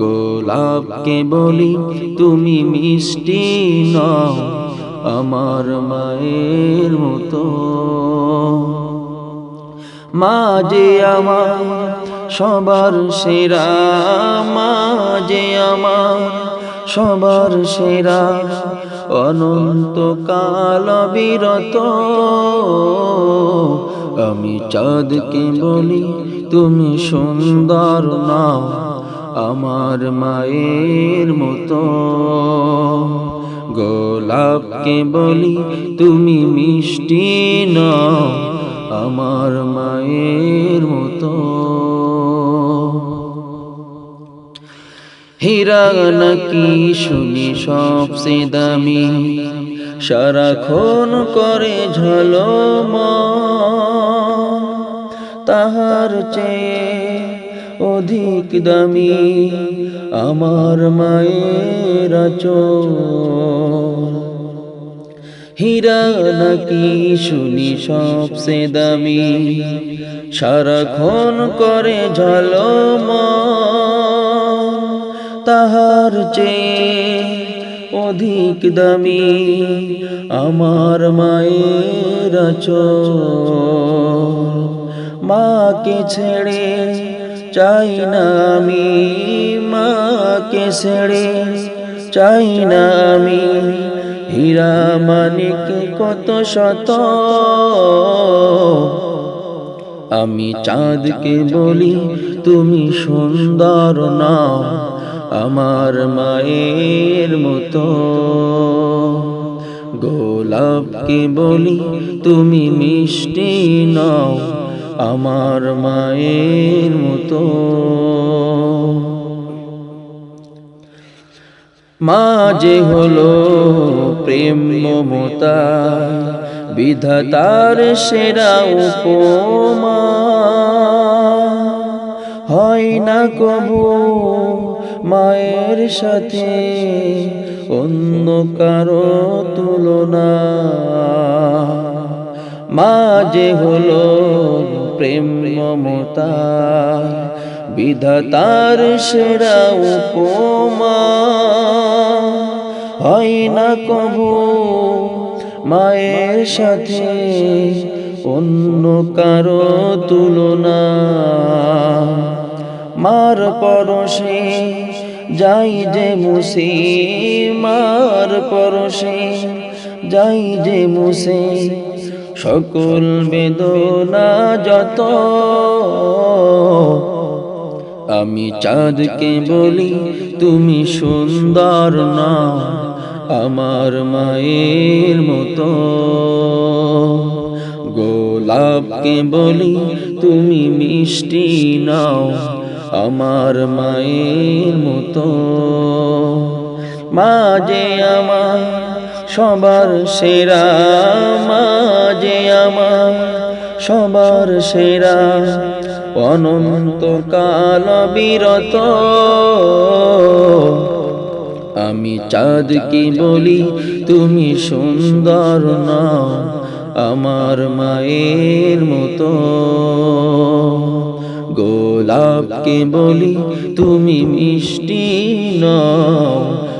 গোলাপকে বলি, তুমি মিষ্টি নাও আমার মায়ের মতো। মা যে আমার সবার সেরা মা যে আমার সবার সেরা অনন্ত কাল বিরত আমি চাঁদকে বলি, তুমি সুন্দর নাও আমার মায়ের মতো। গোলাপকে বলি তুমি মিষ্টি নাও, আমার মায়ের মতো। হীরা নাকি শুনি সবসে দামি, সারাক্ষণ করে ঝলম তাহার চেয়ে অধিক দামি আমার মায়ের চোখ হীরা নাকি শুনি সবসে দামি, সারাক্ষণ করে ঝলম তাহার চেয়ে অধিক দামি আমার মায়ের মাকে ছেড়ে চাই না আমি, মাকে ছেড়ে চাই না আমি। হীরা মানিক কত শত। আমি চাঁদকে বলি, তুমি সুন্দর নাও, আমার মায়ের মতো। গোলাপকে বলি, তুমি মিষ্টি নাও। আমার মায়ের মতো। মা যে হলো প্রেম মমতা, বিধাতার সেরা উপমা। হয় না কবু মায়ের সাথে অন্য কারও তুলনা? মা যে হলো প্রেম মমতা, বিধাতার সেরা উপমা। হয় না কবু মায়ের সাথে অন্য কারও তুলনা। মার পরশে যাই যে মুসি, মার পরশে যাই যে মুসে সকল বেদনা যত, আমি চাঁদকে বলি তুমি সুন্দর না, আমার মায়ের মতো। গোলাপকে বলি তুমি মিষ্টি নাও, আমার মায়ের মতো। মা যে আমার সবার সেরা মা যে আমার, সবার সেরা। অনন্ত কাল বিরত। আমি চাঁদকে বলি, তুমি সুন্দর না আমার মায়ের মতো। গোলাপকে বলি, তুমি মিষ্টি নাও।